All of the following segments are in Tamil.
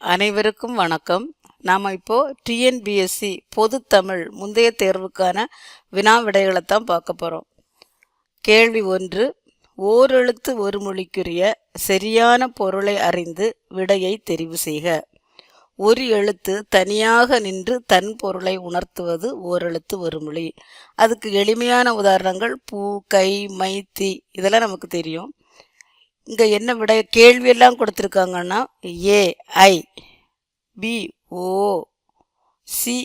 அனைவருக்கும் வணக்கம். நாம் இப்போது டிஎன்பிஎஸ்சி பொதுத்தமிழ் முந்தைய தேர்வுக்கான வினா விடைகளைத்தான் பார்க்க போகிறோம் கேள்வி ஒன்று ஓரெழுத்து ஒரு மொழிக்குரிய சரியான பொருளை அறிந்து விடையை தெரிவு செய்க. ஒரு எழுத்து தனியாக நின்று தன் பொருளை உணர்த்துவது ஓரெழுத்து ஒரு மொழி. அதுக்கு எளிமையான உதாரணங்கள் பூ கை மை இதெல்லாம் நமக்கு தெரியும். இங்கே என்ன விட கேள்வியெல்லாம் கொடுத்துருக்காங்கன்னா ஏ ஐ பி ஓ சி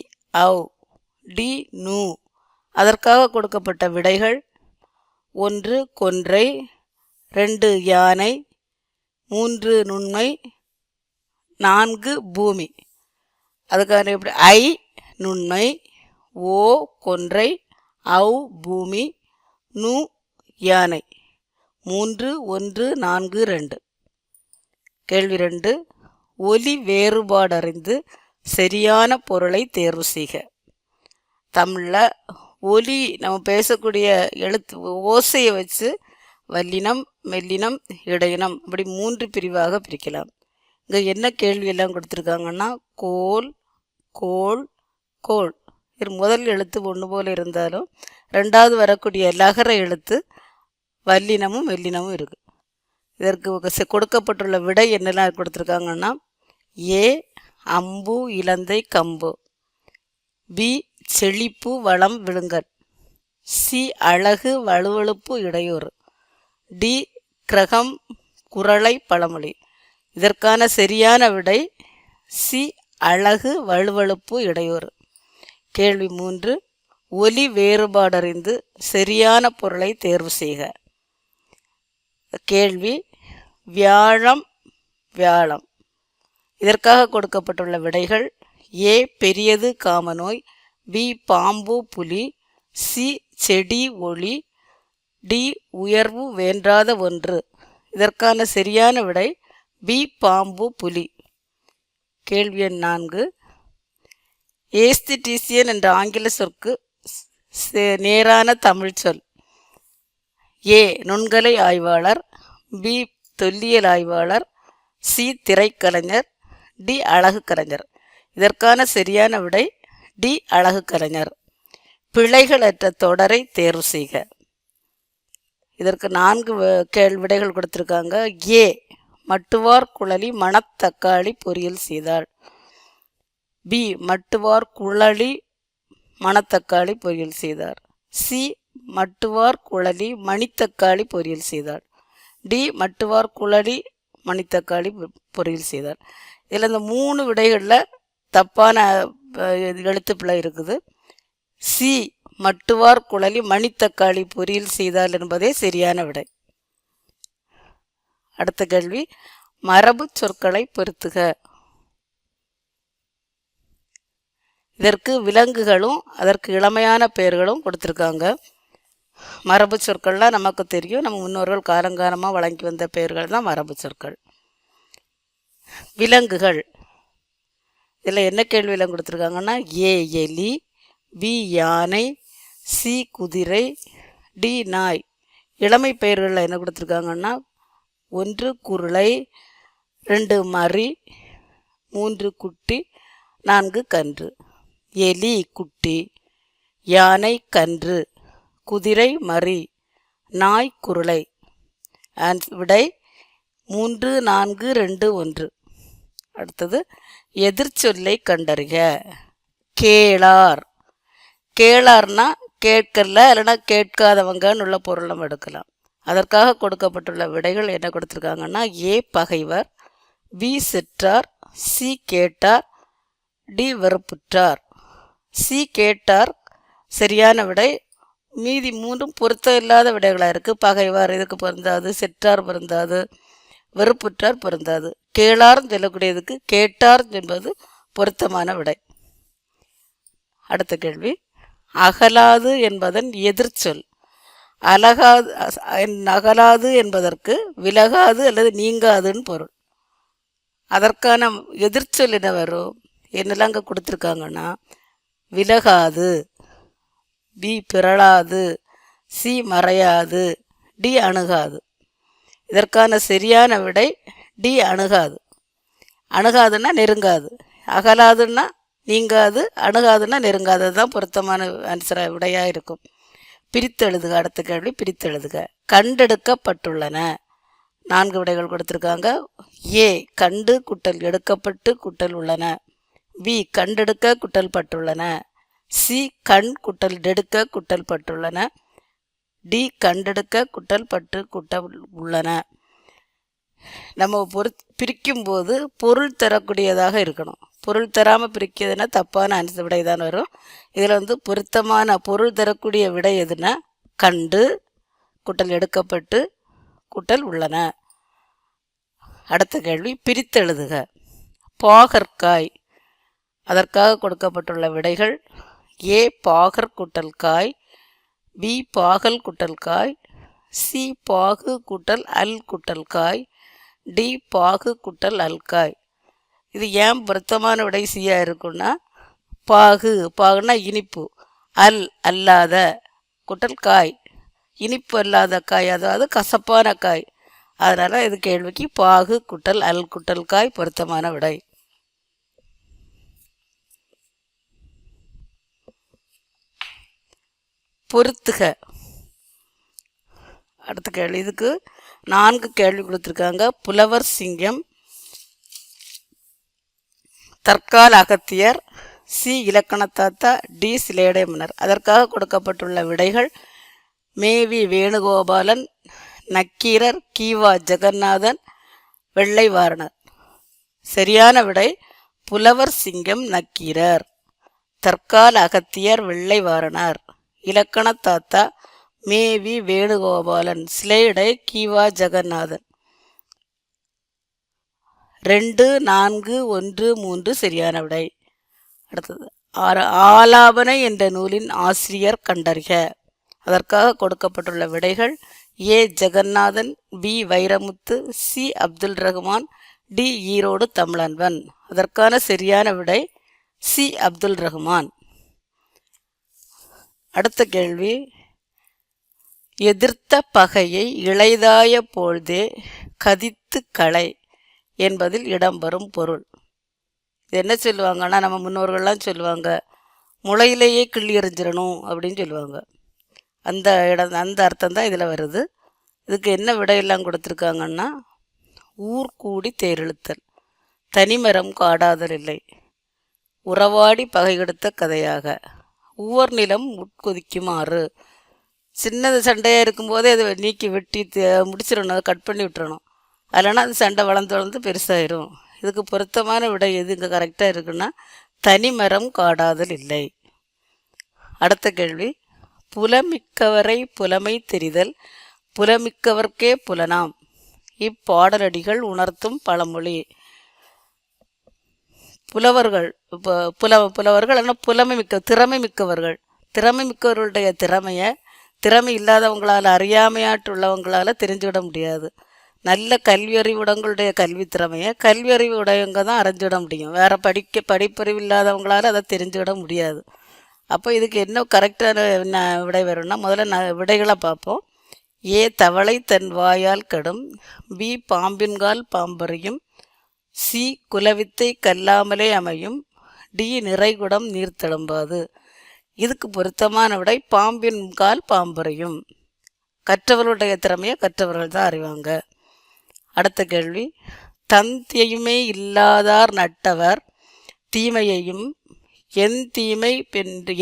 அவ் டி நு. அதற்காக கொடுக்கப்பட்ட விடைகள் ஒன்று கொன்றை ரெண்டு யானை மூன்று நுண்மை நான்கு பூமி. அதுக்கான எப்படி? ஐ நுண்மை ஓ கொன்றை அவ் பூமி நு யானை. மூன்று ஒன்று நான்கு ரெண்டு. கேள்வி ரெண்டு. ஒலி வேறுபாடறிந்து சரியான பொருளை தேர்வு செய்க. தமிழில் ஒலி நம்ம பேசக்கூடிய எழுத்து ஓசையை வச்சு வல்லினம் மெல்லினம் இடையினம் அப்படி மூன்று பிரிவாக பிரிக்கலாம். இங்கே என்ன கேள்வியெல்லாம் கொடுத்துருக்காங்கன்னா கோல் கோல் கோல். இது முதல் எழுத்து ஒன்று போல் இருந்தாலும் ரெண்டாவது வரக்கூடிய லகர எழுத்து வல்லினமும் வெள்ளினமும் இருக்குது இதற்கு கொடுக்கப்பட்டுள்ள விடை என்னெல்லாம் கொடுத்துருக்காங்கன்னா ஏ அம்பு இலந்தை கம்பு. பி செழிப்பு வளம் விழுங்கல். சி அழகு வலுவழுப்பு இடையூறு. டி கிரகம் குரளை பழமொழி. இதற்கான சரியான விடை சி அழகு வலுவழுப்பு இடையூறு. கேள்வி மூன்று ஒலி வேறுபாடறிந்து சரியான பொருளை தேர்வு செய்க. கேள்வி வியாழம் வியாழம். இதற்காக கொடுக்கப்பட்டுள்ள விடைகள் ஏ பெரியது காமநோய் பி பாம்பு புலி சி செடி ஒளி டி உயர்வு வேண்டாத ஒன்று. இதற்கான சரியான விடை பி பாம்பு புலி. கேள்வி எண் நான்கு. ஏஸ்திடிசியன் என்ற ஆங்கில சொற்கு நேரான தமிழ் சொல். ஏ நுண்கலை ஆய்வாளர் பி. தொல்லியல் ஆய்வாளர் சி. திரைக்கலைஞர் டி. அழகு கலைஞர் இதற்கான சரியான விடை டி. அழகு கலைஞர் பிழைகளற்ற தொடரை தேர்வு செய்க. இதற்கு நான்கு வ- கேள் விடைகள் கொடுத்துருக்காங்க. ஏ. மட்டுவார் குழலி மணத்தக்காளி பொரியல் செய்தாள். பி. மட்டுவார் குழலி மணத்தக்காளி பொரியல் செய்தார். சி. மட்டுவார் குழலி மணித்தக்காளி பொரியல் செய்தாள். டி மட்டுவார் குளடி மணித்தக்காளி பொரியல் செய்தார். இதில் இந்த மூணு விடைகளில் தப்பான எழுத்துப்பிழை இருக்குது. சி மட்டுவார் குழலி மணித்தக்காளி பொரியல் செய்தால் என்பதே சரியான விடை. அடுத்த கேள்வி மரபு சொற்களை பொருத்துக. இதற்கு விலங்குகளும் அதற்கு இளமையான பெயர்களும் கொடுத்துருக்காங்க. மரபு சொற்கள்லாம் நமக்கு தெரியும். நம்ம முன்னோர்கள் காலங்காலமாக வழங்கி வந்த பெயர்கள் தான் மரபு சொற்கள். விலங்குகள். இதில் என்ன கேள்வியெல்லாம் கொடுத்துருக்காங்கன்னா ஏ எலி பி யானை சி குதிரை டி நாய். இளமை பெயர்களில் என்ன கொடுத்துருக்காங்கன்னா ஒன்று குருளை ரெண்டு மறி மூன்று குட்டி நான்கு கன்று. எலி குட்டி யானை கன்று. குதிரை மறி நாய் குருளை. ஆன்ஸ் விடை மூன்று நான்கு ரெண்டு ஒன்று. அடுத்தது எதிர்ச்சொல்லை கண்டறிக. கேளார். கேளார்னா கேட்கல இல்லைன்னா கேட்காதவங்கன்னு உள்ள பொருள் நம்ம எடுக்கலாம். அதற்காக கொடுக்கப்பட்டுள்ள விடைகள் என்ன கொடுத்துருக்காங்கன்னா ஏ பகைவர் பி செற்றார் சி கேட்டார் டி வெறுப்புற்றார். சி கேட்டார் சரியான விடை மீதி மூன்றும் பொருத்தம் இல்லாத விடைகளாக இருக்குது பகைவார் இதுக்கு பொருந்தாது? செற்றார் பொருந்தாது. வெறுப்புற்றார் பொருந்தாது. கேளார்னு சொல்லக்கூடியதுக்கு கேட்டார் என்பது பொருத்தமான விடை. அடுத்த கேள்வி. அகலாது என்பதன் எதிர்ச்சொல். அலகாது அஸ்- என் அகலாது என்பதற்கு விலகாது அல்லது நீங்காதுன்னு பொருள். அதற்கான எதிர்ச்சொல் என்ன வரும்? என்னெல்லாம் அங்கே கொடுத்துருக்காங்கன்னா விலகாது. பி பிறழாது சி மறையாது டி அணுகாது. இதற்கான சரியான விடை டி அணுகாது. அணுகாதுன்னா நெருங்காது. அகலாதுன்னா நீங்காது அணுகாதுன்னா நெருங்காது. தான் பொருத்தமான ஆன்சராக விடையாக இருக்கும். பிரித்து எழுதுக அடுத்த கேள்வி பிரித்து எழுதுக கண்டெடுக்கப்பட்டுள்ளன. நான்கு விடைகள் கொடுத்துருக்காங்க. ஏ கண்டு குட்டல் எடுக்கப்பட்டு குட்டல் உள்ளன. பி கண்டெடுக்க குட்டல் பட்டுள்ளன. சி கண் குட்டல் டெடுக்க குட்டல் பட்டுள்ளன. டி கண்டெடுக்க குட்டல் பட்டு குட்டல் உள்ளன. நம்ம பொரு பிரிக்கும் போது பொருள் தரக்கூடியதாக இருக்கணும். பொருள் தராமல் பிரிக்கிறதுனா தப்பான ஆன்சர் விடை தான் வரும். இதில் வந்து பொருத்தமான பொருள் தரக்கூடிய விடை எதுனா கண்டு குட்டல் எடுக்கப்பட்டு குட்டல் உள்ளன. அடுத்த கேள்வி பிரித்தெழுதுக பாகற்காய். அதற்காக கொடுக்கப்பட்டுள்ள விடைகள் ஏ பாகர் குட்டல் காய் பி பாகல் குட்டல்காய் சி பாகு குட்டல் அல் குட்டல்காய் டி பாகு குட்டல் அல்காய். இது ஏன் பொருத்தமான விடை சியாக இருக்குன்னா பாகு பாகுனா இனிப்பு அல் அல்லாத குட்டல் காய் இனிப்பு அல்லாத காய் அதாவது கசப்பான காய். அதனால் இது கேள்விக்கு பாகு குட்டல் அல் குட்டல் காய் பொருத்தமான விடை. பொருத்துக அடுத்த கேள்வி. இதுக்கு நான்கு கேள்வி கொடுத்துருக்காங்க. புலவர் சிங்கம் தற்கால அகத்தியர் சி. இலக்கணத்தாத்தா டி. சிலேடை மன்னர் அதற்காக கொடுக்கப்பட்டுள்ள விடைகள் மேவி வேணுகோபாலன் நக்கீரர் கீவா ஜெகநாதன் வெள்ளை வாரணர் சரியான விடை புலவர் சிங்கம் நக்கீரர். தற்கால அகத்தியர் வெள்ளை வாரணர் இலக்கண தாத்தா மே வி வேணுகோபாலன் சிலையடை கீவா ஜெகநாதன். ரெண்டு நான்கு ஒன்று மூன்று சரியான விடை. அடுத்தது ஆறு ஆலாபனை என்ற நூலின் ஆசிரியர் கண்டறிக. அதற்காக கொடுக்கப்பட்டுள்ள விடைகள் A Jeganathan B Vairamuthu C Abdul Rahman D Erode Tamilanban. அதற்கான சரியான விடை சி அப்துல் ரஹ்மான். அடுத்த கேள்வி. எதிர்த்த பகையை இளைதாய பொழுதே கதித்து களை என்பதில் இடம்பெறும் பொருள். இது என்ன சொல்லுவாங்கன்னா நம்ம முன்னோர்கள்லாம் சொல்லுவாங்க முளையிலேயே கிள்ளி எறிஞ்சிடணும் அப்படின்னு சொல்லுவாங்க. அந்த இடம் அந்த அர்த்தம் தான் இதில் வருது. இதுக்கு என்ன விடையெல்லாம் கொடுத்துருக்காங்கன்னா ஊர் கூடி தேரிழுத்தல் தனிமரம் காடாதல் இல்லை உறவாடி பகை கெடுத்த கதையாக உவர் நிலம் உட்கொதிக்குமாறு. சின்னது சண்டையாக இருக்கும்போதே அதை நீக்கி வெட்டி முடிச்சிடணும். கட் பண்ணி விட்டுறணும். இல்லைன்னா அந்த சண்டை வளர்ந்து வளர்ந்து பெருசாயிரும். இதுக்கு பொருத்தமான விடை எது இங்கே கரெக்டாக இருக்குன்னா தனி மரம் காடாதல் இல்லை. அடுத்த கேள்வி. புலமிக்கவரை புலமை தெரிதல் புலமிக்கவர்க்கே புலனாம். இப்பாடலடிகள் உணர்த்தும் பழமொழி. புலவர்கள் இப்போ புல புலவர்கள் ஆனால் புலமை மிக்க திறமை மிக்கவர்கள். திறமை மிக்கவர்களுடைய திறமையை திறமை இல்லாதவங்களால் அறியாமையாற்றுள்ளவங்களால் தெரிஞ்சுவிட முடியாது. நல்ல கல்வியறிவுடங்களுடைய கல்வி திறமையை கல்வியறிவு உடையவங்க தான் அறிஞ்சுவிட முடியும். வேறு படிக்க படிப்பறிவு இல்லாதவங்களால் அதை தெரிஞ்சுவிட முடியாது. அப்போ இதுக்கு என்ன கரெக்டான என்ன விடை வரும்னா முதல்ல நான் விடைகளை பார்ப்போம். ஏ தவளை தன் வாயால் கெடும் பி பாம்பின்கால் பாம்பறியும் சி குலவித்தை கல்லாமலே அமையும் டி நிறைகுடம் நீர் தழும்பாது. இதுக்கு பொருத்தமான விடை பாம்பின் கால் பாம்புறையும் கற்றவர்களுடைய திறமையை கற்றவர்கள் தான் அறிவாங்க. அடுத்த கேள்வி தந்தியுமே இல்லாதார் நட்டவர் தீமையையும் என் தீமை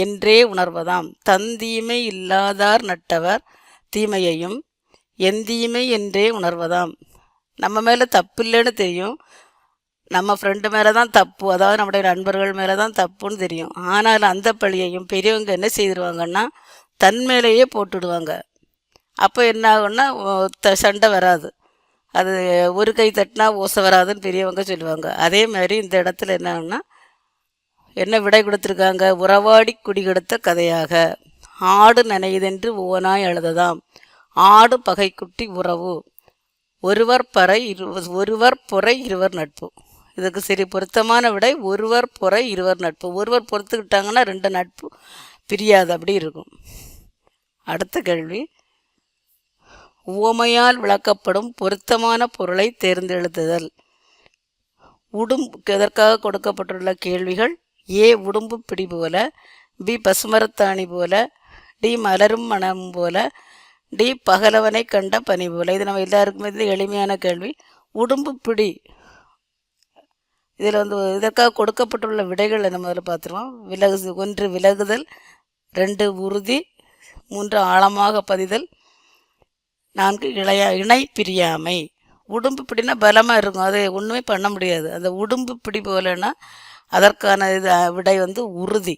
என்றே உணர்வதாம். தந்தீமை இல்லாதார் நட்டவர் தீமையையும் என் தீமை என்றே உணர்வதாம். நம்ம மேலே தப்பு இல்லைன்னு தெரியும். நம்ம ஃப்ரெண்டு மேலே தான் தப்பு. அதாவது நம்முடைய நண்பர்கள் மேலே தான் தப்புன்னு தெரியும். ஆனால் அந்த பழியையும் பெரியவங்க என்ன செய்திருவாங்கன்னா தன் மேலேயே போட்டுடுவாங்க. அப்போ என்ன ஆகும்னா சண்டை வராது. அது ஒரு கை தட்டினா ஓசை வராதுன்னு பெரியவங்க சொல்லுவாங்க. அதே மாதிரி இந்த இடத்துல என்ன ஆகும்னா என்ன விடை கொடுத்துருக்காங்க? உறவாடி குடிகெடுத்த கதையாக. ஆடு நனையுதென்று ஓனாய் அழுததாம். ஆடு பகைக்குட்டி உறவு. ஒருவர் பறை இரு ஒருவர் பொறை இருவர் நட்பு. இதுக்கு சரி பொருத்தமான விடை ஒருவர் பொறை இருவர் நட்பு. ஒருவர் பொறுத்துக்கிட்டாங்கன்னா ரெண்டு நட்பு பிரியாது அப்படி இருக்கும். அடுத்த கேள்வி. உவமையால் விளக்கப்படும் பொருத்தமான பொருளை தேர்ந்தெழுத்துதல். உடும் எதற்காக கொடுக்கப்பட்டுள்ள கேள்விகள்? ஏ உடும்பு பிடி போல பி பசுமரத்தாணி போல டி மலரும் மனம் போல டி பகலவனை கண்ட பனி போல. இது நம்ம எல்லாருக்குமே இது எளிமையான கேள்வி. உடும்பு பிடி இதில் வந்து இதற்காக கொடுக்கப்பட்டுள்ள விடைகளை நம்ம அதில் பார்த்துருவோம். விலகு ஒன்று விலகுதல் ரெண்டு உறுதி மூன்று ஆழமாக பதிதல் நான்கு இளைய இணை பிரியாமை. உடும்பு பிடினா பலமாக இருக்கும். அது ஒன்றுமே பண்ண முடியாது. அந்த உடும்பு பிடி போலன்னா அதற்கான இது விடை வந்து உறுதி.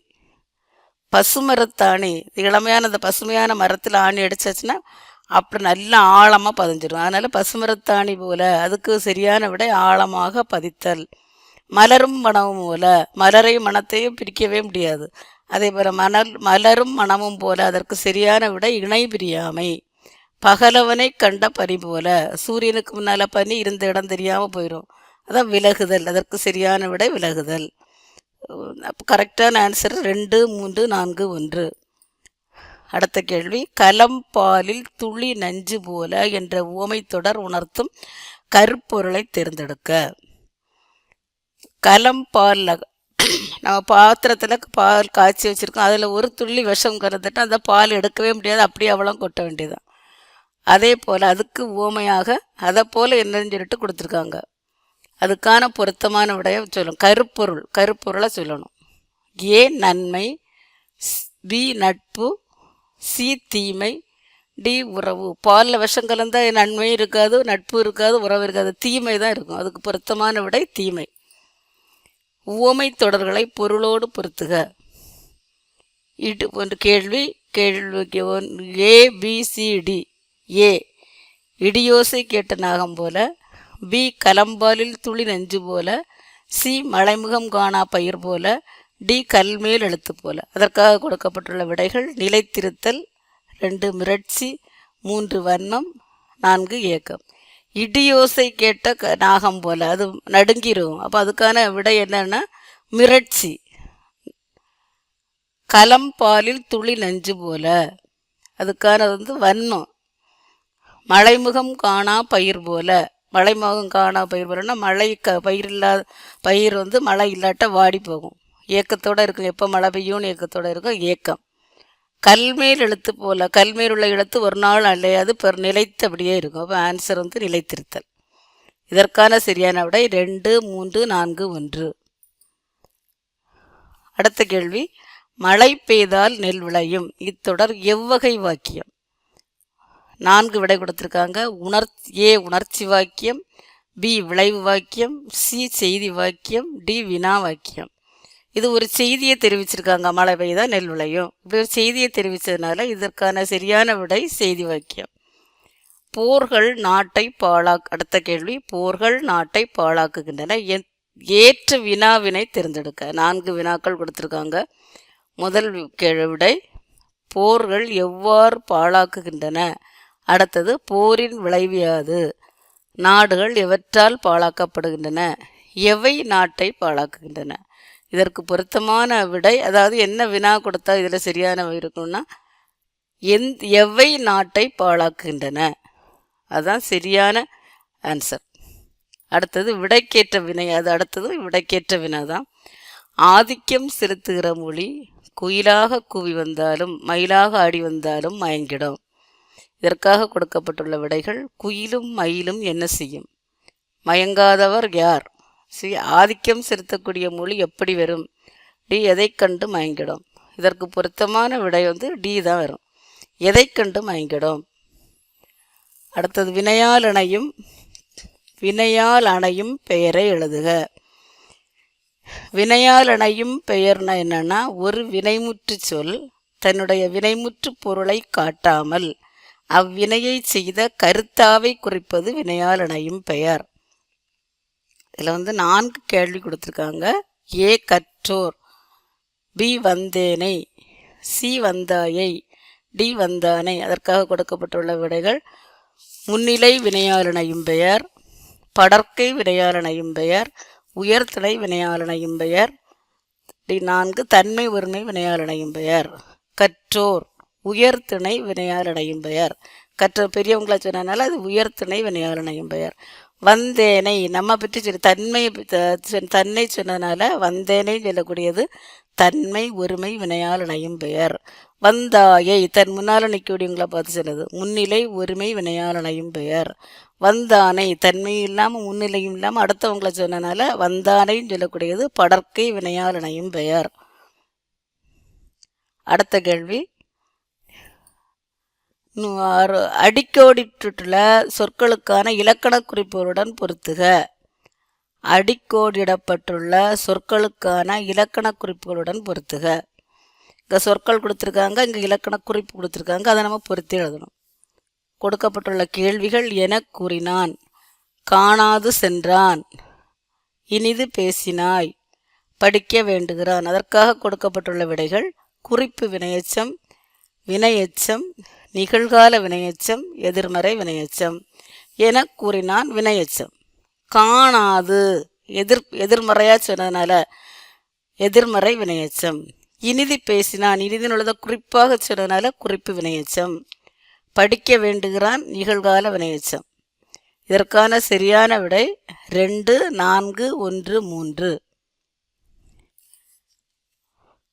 பசுமரத்தாணி இது இளமையான அந்த பசுமையான மரத்தில் ஆணி அடிச்சாச்சுன்னா அப்படி நல்லா ஆழமாக பதிஞ்சிடும் அதனால் பசுமரத்தாணி போல அதுக்கு சரியான விடை ஆழமாக பதித்தல். மலரும் மனமும் போல. மலரையும் மனத்தையும் பிரிக்கவே முடியாது. அதே போல் மணல் மலரும் மனமும் போல அதற்கு சரியான விடை இணை பிரியாமை. பகலவனை கண்ட பனி போல. சூரியனுக்கு முன்னால் பனி இருந்த இடம் தெரியாமல் போயிடும் அதான் விலகுதல். அதற்கு சரியான விடை விலகுதல். கரெக்டான ஆன்சர் ரெண்டு மூன்று நான்கு ஒன்று. அடுத்த கேள்வி. கலம்பாலில் துளி நஞ்சு போல என்ற உவமை தொடர் உணர்த்தும் கருப்பொருளை தேர்ந்தெடுக்க. கலம் பாலில் நம்ம பாத்திரத்தில் பால் காய்ச்சி வச்சுருக்கோம். அதில் ஒரு துள்ளி விஷம் கலந்துட்டு அந்த பால் எடுக்கவே முடியாது. அப்படியே அவ்வளோ கொட்ட வேண்டியதுதான். அதே போல் அதுக்கு ஓமையாக அதை போல் என்னன்னு சொல்லிட்டு கொடுத்துருக்காங்க. அதுக்கான பொருத்தமான விடைய சொல்லணும் கருப்பொருள் கருப்பொருளை சொல்லணும். ஏ நன்மை பி நட்பு சி தீமை டி உறவு. பாலில் விஷம் கலந்தால் நன்மை இருக்காது நட்பு இருக்காது உறவு இருக்காது. தீமை தான் இருக்கும். அதுக்கு பொருத்தமான விடை தீமை. உவமை தொடர்களை பொருளோடு பொருத்துக. இட்டு ஒன்று கேள்வி கேள்விக்கு ஒன் ஏ பிசிடி ஏ. இடியோசை கேட்ட நாகம் போல பி கலம்பாலில் துளி நெஞ்சு போல சி மலைமுகம் காணா பயிர் போல டி கல்மேல் எழுத்து போல. அதற்காக கொடுக்கப்பட்டுள்ள விடைகள் நிலைத்திருத்தல் ரெண்டு மிரட்சி மூன்று வண்ணம் நான்கு ஏக்கம். இடியோசை கேட்ட க- நாகம் போல். அது நடுங்கிரும். அப்போ அதுக்கான விடை என்னன்னா மிரட்சி. கலம் பாலில் துளி நஞ்சு போல. அதுக்கானது வந்து வன்மம் மலைமுகம் காணா பயிர் போல. மலைமுகம் காணா பயிர் போலன்னா மழை க பயிர் இல்லாத பயிர் வந்து மழை இல்லாட்ட வாடி போகும். ஏக்கத்தோடு இருக்கும். எப்போ மழை பெய்யும்னு ஏக்கத்தோடு இருக்கும். ஏக்கம். கல்மேல் எழுத்து போல கல்மேல் உள்ள எழுத்து ஒரு நாள் அலையாது பெர் நிலைத்தபடியே இருக்கும். அப்போ ஆன்சர் வந்து நிலைத்திருத்தல். இதற்கான சரியான விடை ரெண்டு மூன்று நான்கு ஒன்று. அடுத்த கேள்வி மழை பெய்தால் நெல் விளையும். இத்தொடர் எவ்வகை வாக்கியம்? நான்கு விடை கொடுத்துருக்காங்க. உணர் ஏ உணர்ச்சி வாக்கியம் பி விளைவு வாக்கியம் சி செய்தி வாக்கியம் டி வினா வாக்கியம். இது ஒரு செய்தியை தெரிவிச்சிருக்காங்க. மழை பெய்தால் நெல் விளையும். இப்படி ஒரு செய்தியை தெரிவித்ததுனால இதற்கான சரியான விடை செய்தி வாக்கியம். போர்கள் நாட்டை பாழா அடுத்த கேள்வி. போர்கள் நாட்டை பாழாக்குகின்றன. என்- ஏற்ற வினாவினை தேர்ந்தெடுக்க. நான்கு வினாக்கள் கொடுத்துருக்காங்க. முதல் கேள்வி விடை. போர்கள் எவ்வாறு பாழாக்குகின்றன? அடுத்தது போரின் விளைவு யாது? நாடுகள் எவற்றால் பாழாக்கப்படுகின்றன? எவை நாட்டை பாழாக்குகின்றன? இதற்கு பொருத்தமான விடை அதாவது என்ன வினா கொடுத்தா இதில் சரியான இருக்கும்னா எந் எவை நாட்டை பாழாக்குகின்றன? அதுதான் சரியான ஆன்சர் அடுத்தது விடைக்கேற்ற வினை அது அடுத்தது விடைக்கேற்ற வினா தான் ஆதிக்கம் செலுத்துகிற மொழி குயிலாக கூவி வந்தாலும் மயிலாக ஆடி வந்தாலும் மயங்கிடும். இதற்காக கொடுக்கப்பட்டுள்ள விடைகள் குயிலும் மயிலும் என்ன செய்யும்? மயங்காதவர் யார்? சி ஆதிக்கம் செலுத்தக்கூடிய மொழி எப்படி வரும்? டி எதை கண்டு மயங்கிடும்? இதற்கு பொருத்தமான விடை வந்து டி தான் வரும். எதை கண்டு மயங்கிடும்? அடுத்தது வினையால் அணையும் வினையால் அணையும் பெயரை எழுதுக. வினையால் அணையும் பெயர்னா என்னன்னா ஒரு வினைமுற்று சொல் தன்னுடைய வினைமுற்று பொருளை காட்டாமல் அவ்வினையை செய்த கருத்தாவை குறிப்பது வினையால் அணையும் பெயர். இதில் வந்து நான்கு கேள்வி கொடுத்துருக்காங்க. ஏ கற்றோர் பி வந்தேனை சி வந்தாயை டி வந்தானை அதற்காக கொடுக்கப்பட்டுள்ள விடைகள். முன்னிலை வினையாளனையும் பெயர் படற்கை வினையாளனையும் பெயர் உயர்திணை வினையாளனையும் பெயர் டி நான்கு தன்மை ஒருமை வினையாளனையும் பெயர். கற்றோர் உயர்திணை வினையாளனையும் பெயர். கற்ற பெரியவங்களா சொன்னதுனால அது உயர்திணை வினையாளனையும் பெயர். வந்தேனை. நம்ம பற்றி சொல்லி தன்மை தன்னை சொன்னதுனால வந்தேனை சொல்லக்கூடியது தன்மை ஒருமை வினையால் இணையும் பெயர். வந்தாயை தன் முன்னால் நிற்கக்கூடியவங்களை பார்த்து சொன்னது முன்னிலை ஒருமை வினையால் இணையும் பெயர். வந்தானை தன்மை இல்லாமல் முன்னிலையும் இல்லாமல் அடுத்தவங்களை சொன்னனால வந்தானைன்னு சொல்லக்கூடியது படற்கை வினையால் இணையும் பெயர். அடுத்த கேள்வி. அடிக்கோடிட்டுள்ள சொற்களுக்கான இலக்கண குறிப்புகளுடன் பொருத்துக. அடிக்கோடிடப்பட்டுள்ள சொற்களுக்கான இலக்கண குறிப்புகளுடன் பொருத்துக. இங்கே சொற்கள் கொடுத்துருக்காங்க இங்கே இலக்கண குறிப்பு கொடுத்துருக்காங்க அதை நம்ம பொருத்தி எழுதணும். கொடுக்கப்பட்டுள்ள கேள்விகள் என கூறினான் காணாது சென்றான் இனிது பேசினாய் படிக்க வேண்டுகிறான். அதற்காக கொடுக்கப்பட்டுள்ள விடைகள் குறிப்பு வினையச்சம் வினையச்சம் நிகழ்கால வினையச்சம் எதிர்மறை வினையச்சம் என கூறினான் வினையச்சம். காணாது. எதிர் எதிர்மறையாக சொன்னதுனால எதிர்மறை வினையச்சம். இனிதி பேசினான். இனிதினுள்ளத குறிப்பாக சொன்னதுனால குறிப்பு வினையச்சம். படிக்க வேண்டுகிறான் நிகழ்கால வினையச்சம். இதற்கான சரியான விடை ரெண்டு நான்கு ஒன்று மூன்று.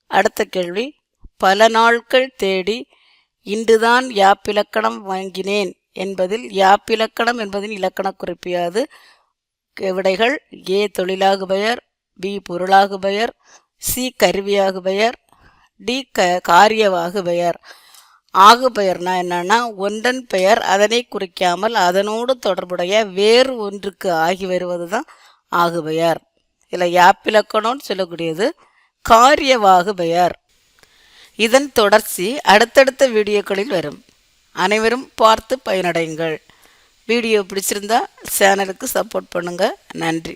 அடுத்த கேள்வி. பல நாட்கள் தேடி இன்றுதான் யாப்பிலக்கணம் வாங்கினேன் என்பதில் யாப்பிலக்கணம் என்பதின் இலக்கணக் குறிப்பியாது. விடைகள் ஏ தொழிலாகு பெயர் பி பொருளாகு பெயர் சி கருவியாகு பெயர் டி க காரியவாகு பெயர் ஆகு பெயர்னா என்னன்னா ஒன்றன் பெயர் அதனை குறிக்காமல் அதனோடு தொடர்புடைய வேறு ஒன்றுக்கு ஆகி வருவது தான் ஆகு பெயர் இதில் யாப்பிலக்கணம்னு சொல்லக்கூடியது காரியவாகு பெயர் இதன் தொடர்ச்சி அடுத்தடுத்த வீடியோக்களில் வரும். அனைவரும் பார்த்து பயனடையுங்கள். வீடியோ பிடிச்சிருந்தா சேனலுக்கு சப்போர்ட் பண்ணுங்கள் நன்றி.